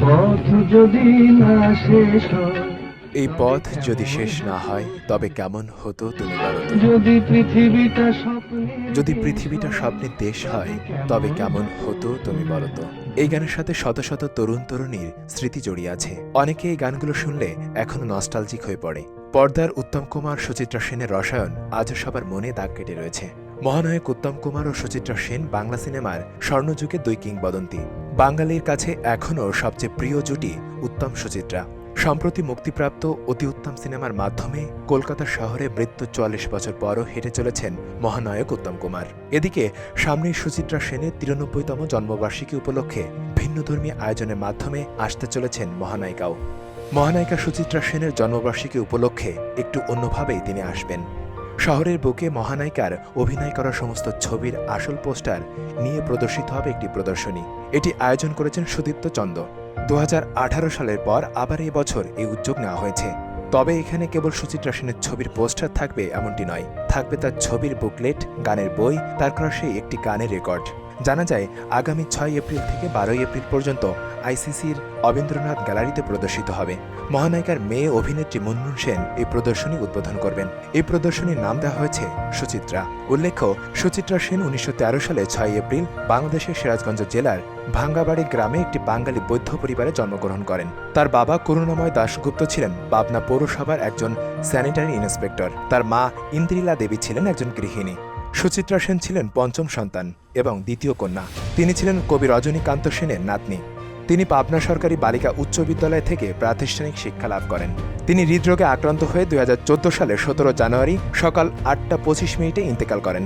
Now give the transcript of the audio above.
পথ যদি না শেষ হয় এই পথ যদি শেষ না হয় তবে কেমন হতো তুমি যদি পৃথিবীটা যদি পৃথিবীটা স্বপ্নের দেশ হয় তবে কেমন হতো তুমি বলো তো? এই গানের সাথে শত শত তরুণ তরুণীর স্মৃতি জড়িয়ে আছে। অনেকে এই গানগুলো শুনলে এখনও নস্টালজিক হয়ে পড়ে। পর্দার উত্তম কুমার সুচিত্রা সেনের রসায়ন আজও সবার মনে দাগ কেটে রয়েছে। মহানায়ক উত্তম কুমার ও সুচিত্রা সেন বাংলা সিনেমার স্বর্ণযুগে দুই কিংবদন্তি। বাঙালির কাছে এখনও সবচেয়ে প্রিয় জুটি উত্তম সুচিত্রা। সম্প্রতি মুক্তিপ্রাপ্ত অতি উত্তম সিনেমার মাধ্যমে কলকাতা শহরে মৃত্যু চুয়াল্লিশ বছর পরও হেঁটে চলেছেন মহানায়ক উত্তম কুমার। এদিকে সামনেই সুচিত্রা সেনের তিরানব্বইতম জন্মবার্ষিকী উপলক্ষে ভিন্নধর্মী আয়োজনের মাধ্যমে আসতে চলেছেন মহানায়িকাও। মহানায়িকা সুচিত্রা সেনের জন্মবার্ষিকী উপলক্ষে একটু অন্যভাবেই তিনি আসবেন। শহরের বুকে মহানায়িকার অভিনয় করা সমস্ত ছবির আসল পোস্টার নিয়ে প্রদর্শিত হবে একটি প্রদর্শনী। এটি আয়োজন করেছেন সুদীপ্ত চন্দ। দু হাজার আঠারো সালের পর আবার এই বছর এই উদ্যোগ নেওয়া হয়েছে। তবে এখানে কেবল সুচিত্রা সেনের ছবির পোস্টার থাকবে এমনটি নয়, থাকবে তার ছবির বুকলেট, গানের বই তার করা সেই একটি গানের রেকর্ড। জানা যায়, আগামী ছয় এপ্রিল থেকে বারোই এপ্রিল পর্যন্ত আইসিসির অবীন্দ্রনাথ গ্যালারিতে প্রদর্শিত হবে। মহানায়িকার মেয়ে অভিনেত্রী মুনমুন সেন এই প্রদর্শনী উদ্বোধন করবেন। এই প্রদর্শনীর নাম দেওয়া হয়েছে সুচিত্রা। উল্লেখ্য, সুচিত্রা সেন উনিশশো তেরো সালে ছয় এপ্রিল বাংলাদেশের সিরাজগঞ্জ জেলার ভাঙ্গাবাড়ি গ্রামে একটি বাঙালি বৌদ্ধ পরিবারে জন্মগ্রহণ করেন। তার বাবা করুণাময় দাশগুপ্ত ছিলেন। পাবনা পৌরসভার একজন স্যানিটারি ইন্সপেক্টর। তার মা ইন্দ্রিলা দেবী ছিলেন একজন গৃহিণী। সুচিত্রা সেন ছিলেন পঞ্চম সন্তান এবং দ্বিতীয় কন্যা। তিনি ছিলেন কবি রজনীকান্ত সেনের নাতনি। তিনি পাবনা সরকারি বালিকা উচ্চ বিদ্যালয় থেকে প্রাতিষ্ঠানিক শিক্ষা লাভ করেন। তিনি হৃদরোগে আক্রান্ত হয়ে দুই সালের সতেরো জানুয়ারি সকাল আটটা পঁচিশ মিনিটে ইন্তেকাল করেন।